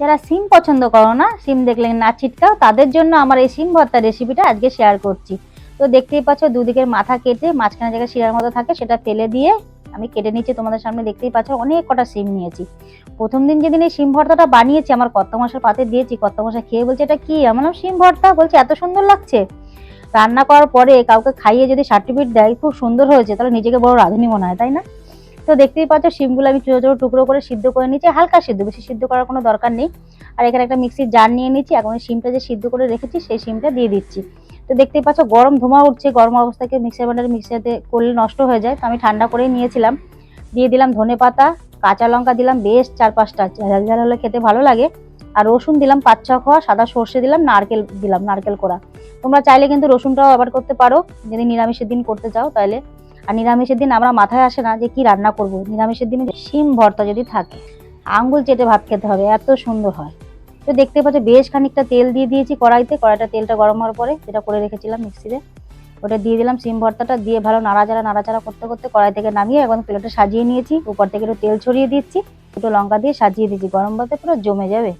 যারা সিম পছন্দ করো না, সিম দেখলে না ছিটকাও, তাদের জন্য আমার এই সিম ভর্তার রেসিপিটা আজকে শেয়ার করছি। তো দেখতেই পাচ্ছ, দুদিকের মাথা কেটে মাঝখানে জায়গায় শিরার মতো থাকে সেটা তেলে দিয়ে আমি কেটে নিচ্ছি। তোমাদের সামনে দেখতেই পাচ্ছ, অনেক কটা সিম নিয়েছি। প্রথম দিন যেদিন এই সিম ভর্তাটা বানিয়েছি, আমার কত মশার পাতে দিয়েছি কত মশা খেয়ে বলছে, এটা কি? নাম সিম ভর্তা? বলছে, এত সুন্দর লাগছে। রান্না করার পরে কাউকে খাইয়ে যদি সার্টিফিকেট দেয়, খুব সুন্দর হয়েছে, তাহলে নিজেকে বড় রাঁধুনি মনে হয়, তাই না? তো দেখতেই পাচ্ছ, শিমগুলো আমি ছোটো ছোটো টুকরো করে সিদ্ধ করে নিচ্ছি হালকা সিদ্ধ, বেশি সিদ্ধ করার কোনো দরকার নেই। আর এখানে একটা মিক্সির জার নিয়ে নিচ্ছি এখন সিমটা যে সিদ্ধ করে রেখেছি, সেই শিমটা দিয়ে দিচ্ছি। তো দেখতেই পাচ্ছ, গরম ধোঁয়া উঠছে, গরম অবস্থাকে মিক্সার ব্লেন্ডারে মিক্সারতে করলে নষ্ট হয়ে যায়, তো আমি ঠান্ডা করেই নিয়েছিলাম। দিয়ে দিলাম ধনে পাতা, কাঁচা লঙ্কা দিলাম, বেশ চার পাঁচটা ঝাল ঝাল হলে খেতে ভালো লাগে। আর রসুন দিলাম পাঁচ ছ খোয়া, সাদা সর্ষে দিলাম, নারকেল দিলাম, নারকেল কোড়া। তোমরা চাইলে কিন্তু রসুনটাও অ্যাড করতে পারো, যদি নিরামিষের দিন করতে চাও তাহলে আর নিরামিষের দিন আমরা মাথায় আসে না যে কি রান্না করব। নিরামিষের দিনে শিম ভর্তা যদি থাকে আঙ্গুল চেটে ভাত খেতে হবে, এত সুন্দর হয়। তো দেখতে পাচ্ছ, বেশ খানিকটা তেল দিয়ে দিয়েছি কড়াইতে। কড়াইটা তেলটা গরম হওয়ার পরে যেটা করে রেখেছিলাম মিক্সিতে, ওটা দিয়ে দিলাম সিম ভর্তাটা। দিয়ে ভালো নাড়াচাড়া নাড়াচাড়া করতে করতে কড়াই থেকে নামিয়ে এখন প্লেটে সাজিয়ে নিয়েছি। উপর থেকে একটু তেল ছড়িয়ে দিচ্ছি। দুটো লঙ্কা দিয়ে সাজিয়ে দিচ্ছি গরম ভাতে পুরো জমে যাবে।